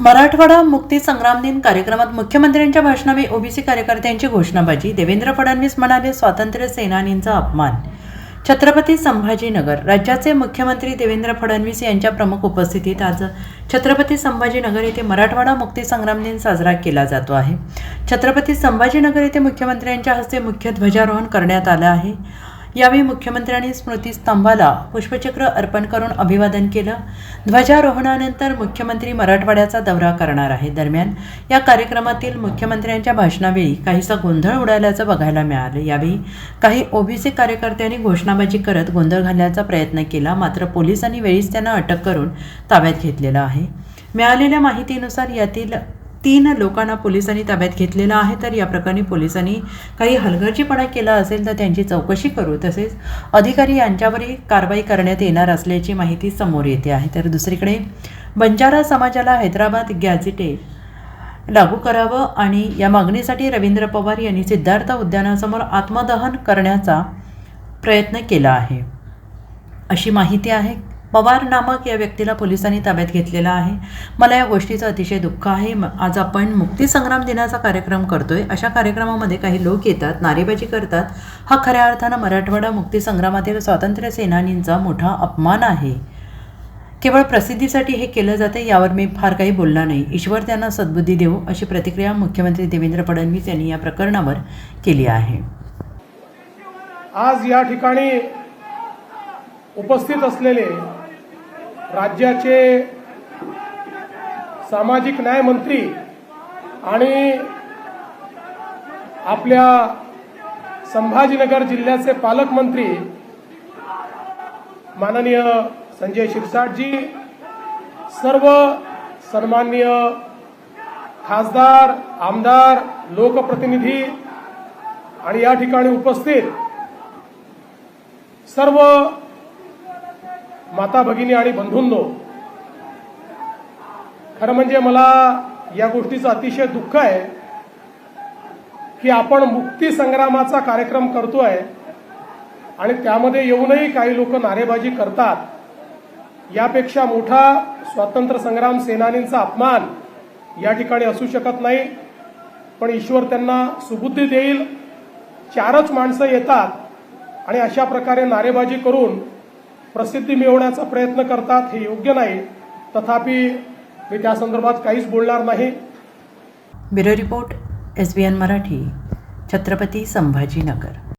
मराठवाडा मुक्ती संग्राम दिन कार्यक्रमात मुख्यमंत्र्यांच्या भाषणावेळी ओबीसी कार्यकर्त्यांची घोषणाबाजी. देवेंद्र फडणवीस म्हणाले स्वातंत्र्य सेनानींचा अपमान. छत्रपती संभाजीनगर. राज्याचे मुख्यमंत्री देवेंद्र फडणवीस यांच्या प्रमुख उपस्थितीत आज छत्रपती संभाजीनगर येथे मराठवाडा मुक्ती संग्राम दिन साजरा केला जातो आहे. छत्रपती संभाजीनगर येथे मुख्यमंत्र्यांच्या हस्ते मुख्य ध्वजारोहण करण्यात आलं आहे. यावेळी मुख्यमंत्र्यांनी स्मृतीस्तंभाला पुष्पचक्र अर्पण करून अभिवादन केलं. ध्वजारोहणानंतर मुख्यमंत्री मराठवाड्याचा दौरा करणार आहे. दरम्यान या कार्यक्रमातील मुख्यमंत्र्यांच्या भाषणावेळी काहीसा गोंधळ उडाल्याचं बघायला मिळालं. यावेळी काही ओबीसी कार्यकर्त्यांनी घोषणाबाजी करत गोंधळ घालण्याचा प्रयत्न केला. मात्र पोलिसांनी वेळीच त्यांना अटक करून ताब्यात घेतलेलं आहे. मिळालेल्या माहितीनुसार यातील तीन लोकांना पोलिसांनी ताब्यात घेतलेलं आहे. तर या प्रकरणी पोलिसांनी काही हलगर्जीपणा केला असेल तर त्यांची चौकशी करू. तसेच अधिकारी यांच्यावरही कारवाई करण्यात येणार असल्याची माहिती समोर येते आहे. तर दुसरीकडे बंजारा समाजाला हैदराबाद गॅझेटेड लागू करावं आणि या मागणीसाठी रवींद्र पवार यांनी सिद्धार्थ उद्यानासमोर आत्मदहन करण्याचा प्रयत्न केला आहे. अशी माहिती आहे पवार नामक या व्यक्तीला पोलिसांनी ताब्यात घेतलेला आहे. मला या गोष्टीचं अतिशय दुःख आहे. आज आपण मुक्तीसंग्राम दिनाचा कार्यक्रम करतोय. अशा कार्यक्रमामध्ये काही लोक येतात नारेबाजी करतात. हा खऱ्या अर्थानं मराठवाडा मुक्तीसंग्रामातील स्वातंत्र्य सेनानींचा मोठा अपमान आहे. केवळ प्रसिद्धीसाठी हे केलं जाते यावर मी फार काही बोलणार नाही. ईश्वर त्यांना सद्बुद्धी देऊ अशी प्रतिक्रिया मुख्यमंत्री देवेंद्र फडणवीस यांनी या प्रकरणावर केली आहे. आज या ठिकाणी उपस्थित असलेले राज्याचे सामाजिक न्याय मंत्री आणि आपल्या संभाजीनगर जिल्ह्याचे पालकमंत्री माननीय संजय शिरसाटजी सर्व सन्माननीय खासदार आमदार लोकप्रतिनिधी आणि या ठिकाणी उपस्थित सर्व माता भगिनी आणि बंधूंनो खरं म्हणजे मला या गोष्टीचं अतिशय दुःख आहे की आपण मुक्ती संग्रामाचा कार्यक्रम करतोय आणि त्यामध्ये येऊनही काही लोक नारेबाजी करतात. यापेक्षा मोठा स्वातंत्र्य संग्राम सेनानींचा अपमान या ठिकाणी असू शकत नाही. पण ईश्वर त्यांना सुबुद्धी देईल चारच माणसं येतात आणि अशा प्रकारे नारेबाजी करून प्रसिद्धी मिळवण्याचा प्रयत्न करतात हे योग्य नाही. तथापि मी त्या संदर्भात काहीच बोलणार नाही. Bureau report S B N Marathi Chhatrapati Sambhajinagar.